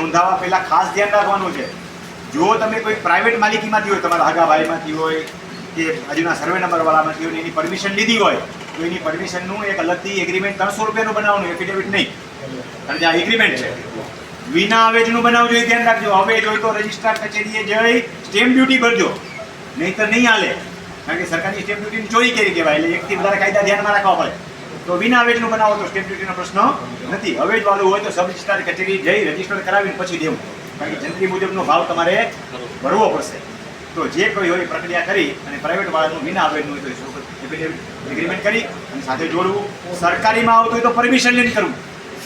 નોંધાવવા પહેલાં ખાસ ધ્યાન રાખવાનું છે. જો તમે કોઈ પ્રાઇવેટ માલિકીમાંથી હોય, તમારા હાગાભાઈમાંથી હોય કે બાજુના સર્વે નંબરવાળામાંથી હોય એની પરમિશન લીધી હોય, તો એની પરમિશનનું એક અલગથી એગ્રીમેન્ટ ત્રણસો રૂપિયાનું બનાવવાનું એફિડેવિટ નહીં. કારણ કે આ એગ્રીમેન્ટ છે. વિના અવેજનું બનાવજો, એ ધ્યાન રાખજો. અવેજ હોય તો રજિસ્ટ્રાર કચેરીએ જઈ સ્ટેમ્પ ડ્યુટી ભરજો. નહીંતર નહીં હાલે. કારણ કે સરકારની સ્ટેમ્પ ડ્યુટીની ચોરી કરી કહેવાય? એટલે એકથી વધારે કાયદા ધ્યાનમાં રાખવા પડે. તો વિના અવેજનું બનાવો તો સ્ટેમ્પ ડ્યુટીનો પ્રશ્ન નથી. અવેજ વાળું હોય તો સબ રજિસ્ટ્રાર કચેરી જઈ રજિસ્ટર કરાવીને પછી દેવું. કારણ કે જંત્રી મુજબનો ભાવ તમારે ભરવો પડશે. તો જે કોઈ હોય પ્રક્રિયા કરી અને પ્રાઇવેટ વાળાનું વિના અવેજનું હોય તો એગ્રીમેન્ટ કરી? અને સાથે જોડવું. સરકારીમાં આવતું હોય તો પરમિશન લઈને કરવું.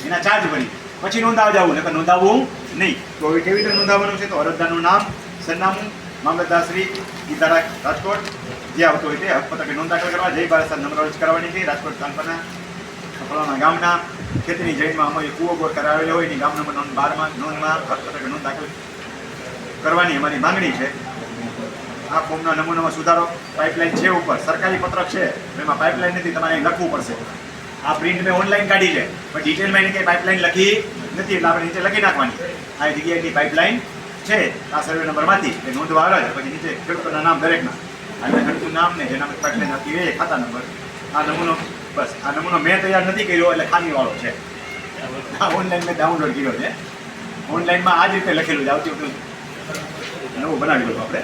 એના ચાર્જ ભરી. પછી નોંધાવ જવું નકર નોંધાવવું નહીં. તો હવે કેવી રીતે નોંધાવવાનું છે તો અરજદારનું નામ, સરનામું મામલતદારશ્રી ગીતારા રાજકોટ. જે આવતો હોય તે હકપત્રકે નોંધ દાખલ કરવા જય ભારત નંબર અરજ કરવાની છે. રાજકોટ તાલુકાના કપડાના ગામના ખેતીની જૈનમાં અમારી કૂવો બોર કરાવેલો હોય એની ગામ નંબર નોંધ બારમાં નોંધમાં હકપત્રકે નોંધ દાખલ કરવાની અમારી માંગણી છે. આ ફોર્મના નમૂનામાં સુધારો પાઇપલાઇન છે ઉપર. સરકારી પત્રક છે. એમાં પાઇપલાઇન નથી, તમારે લખવું પડશે. આ પ્રિન્ટ મેં ઓનલાઈન કાઢી છે. પણ ડિટેલમાં એની કંઈ પાઇપલાઇન લખી નથી, એટલે આપણે નીચે લખી નાખવાની. આ જગ્યાએની પાઇપલાઇન છે. આ સર્વે નંબરમાંથી એ નોંધવા આવે છે પછી નીચે ખેડૂતોના નામ દરેકના. અને ઘરનું નામ ને જેના પાટલે નથી એ ખાતા નંબર. આ નમૂનો, બસ, આ નમૂનો મેં તૈયાર નથી કર્યો, એટલે ખામીવાળો છે. આ ઓનલાઈન મેં ડાઉનલોડ કર્યો છે. ઓનલાઈનમાં આ જ રીતે લખેલું છે, આવતી વખતે. નવું બનાવી દઉં આપણે.